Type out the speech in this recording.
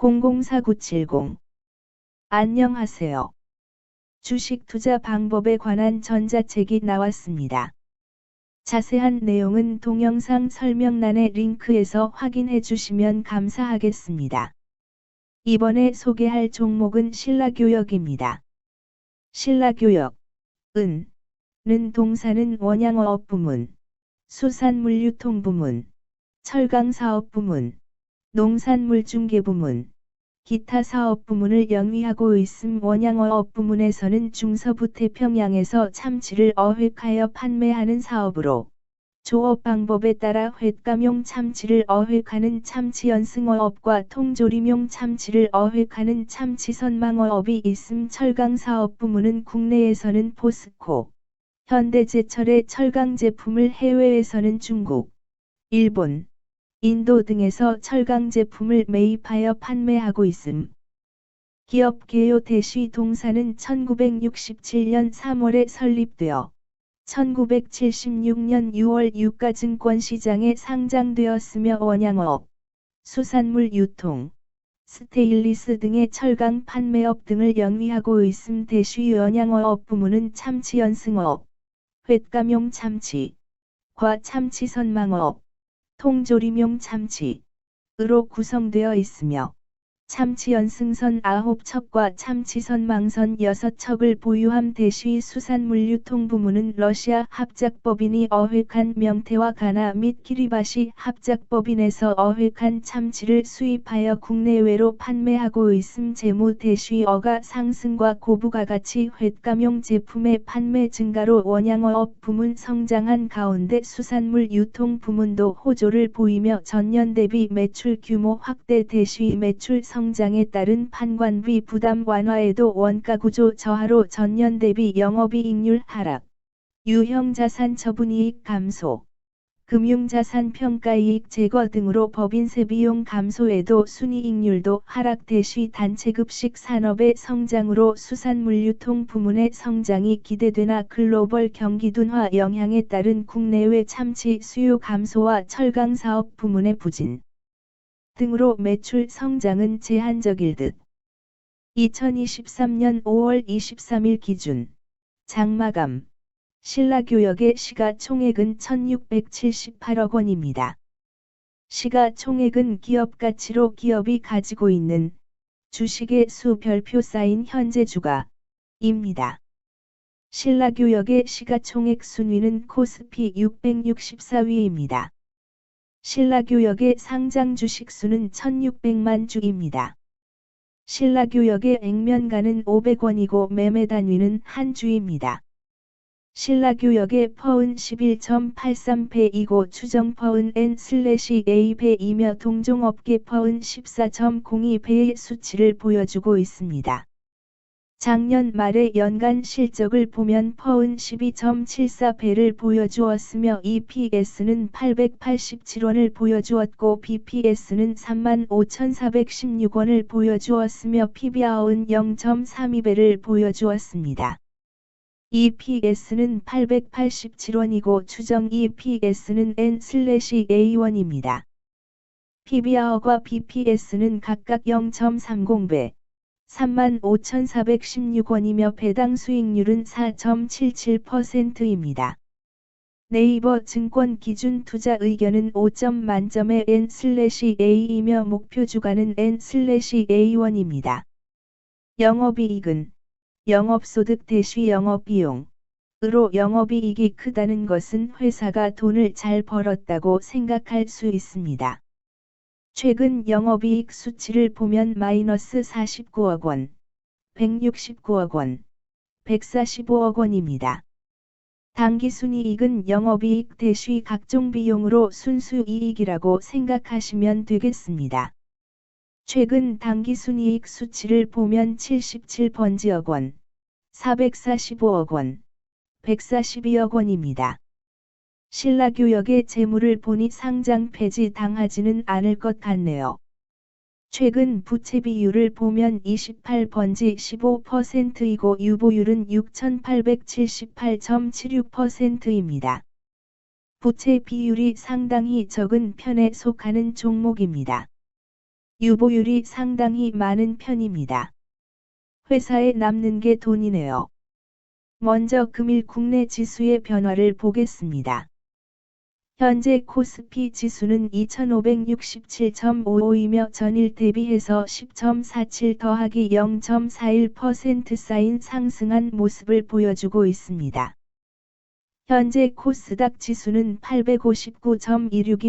004970 안녕하세요. 주식 투자 방법에 관한 전자책이 나왔습니다. 자세한 내용은 동영상 설명란의 링크에서 확인해 주시면 감사하겠습니다. 이번에 소개할 종목은 신라교역입니다. 신라교역, 은, 는 동사는 원양어업 부문, 수산물 유통 부문, 철강 사업 부문, 농산물 중개 부문, 기타 사업 부문을 영위하고 있음 원양어업 부문에서는 중서부 태 평양에서 참치를 어획하여 판매하는 사업으로 조업 방법에 따라 횟감용 참치를 어획하는 참치연승어업과 통조림용 참치를 어획하는 참치선망어업이 있음 철강 사업 부문은 국내에서는 포스코, 현대제철의 철강 제품을 해외에서는 중국, 일본, 인도 등에서 철강 제품을 매입하여 판매하고 있음. 기업 개요 대시 동사는 1967년 3월에 설립되어 1976년 6월 유가 증권 시장에 상장되었으며 원양업, 수산물 유통, 스테일리스 등의 철강 판매업 등을 영위하고 있음 대시 원양어업 부문은 참치 연승업, 횟감용 참치, 과 참치 선망업, 통조림용 참치으로 구성되어 있으며 참치 연승선 9척과 참치선 망선 6척을 보유함 대시 수산물 유통 부문은 러시아 합작법인이 어획한 명태와 가나 및 키리바시 합작법인에서 어획한 참치를 수입하여 국내외로 판매하고 있음 재무 대시 어가 상승과 고부가 같이 횟감용 제품의 판매 증가로 원양어업 부문 성장한 가운데 수산물 유통 부문도 호조를 보이며 전년 대비 매출 규모 확대 대시 매출 성 성장에 따른 판관비 부담 완화에도 원가 구조 저하로 전년 대비 영업이익률 하락, 유형 자산 처분이익 감소, 금융자산 평가이익 제거 등으로 법인세 비용 감소에도 순이익률도 하락 대시 단체급식 산업의 성장으로 수산물 유통 부문의 성장이 기대되나 글로벌 경기 둔화 영향에 따른 국내외 참치 수요 감소와 철강 사업 부문의 부진 등으로 매출 성장은 제한적일 듯. 2023년 5월 23일 기준 장마감 신라교역의 시가총액은 1678억 원입니다. 시가총액은 기업 가치로 기업이 가지고 있는 주식의 수 별표 쌓인 현재 주가입니다. 신라교역의 시가총액 순위는 코스피 664위입니다. 신라교역의 상장 주식 수는 1600만 주입니다. 신라교역의 액면가는 500원이고 매매 단위는 한 주입니다. 신라교역의 퍼은 11.83배이고 추정 퍼은 N/A배이며 동종업계 퍼은 14.02배의 수치를 보여주고 있습니다. 작년 말의 연간 실적을 보면 퍼은 12.74배를 보여주었으며 EPS는 887원을 보여주었고 BPS는 35,416원을 보여주었으며 PBR은 0.32배를 보여주었습니다. EPS는 887원이고 추정 EPS는 N/A1입니다. PBR과 BPS는 각각 0.30배, 35,416원이며 배당 수익률은 4.77%입니다. 네이버 증권 기준 투자 의견은 5점 만점의 N/A이며 목표 주가는 N/A1입니다. 영업이익은 영업소득 대시 영업비용 으로 영업이익이 크다는 것은 회사가 돈을 잘 벌었다고 생각할 수 있습니다. 최근 영업이익 수치를 보면 마이너스 49억 원, 169억 원, 145억 원입니다. 당기순이익은 영업이익 대시 각종 비용으로 순수이익이라고 생각하시면 되겠습니다. 최근 당기순이익 수치를 보면 77번지억 원, 445억 원, 142억 원입니다. 신라교역의 재물을 보니 상장 폐지 당하지는 않을 것 같네요. 최근 부채 비율을 보면 28번지 15%이고 유보율은 6,878.76%입니다. 부채 비율이 상당히 적은 편에 속하는 종목입니다. 유보율이 상당히 많은 편입니다. 회사에 남는 게 돈이네요. 먼저 금일 국내 지수의 변화를 보겠습니다. 현재 코스피 지수는 2567.55이며 전일 대비해서 10.47 더하기 0.41% 쌓인 상승한 모습을 보여주고 있습니다. 현재 코스닥 지수는 859.26입니다.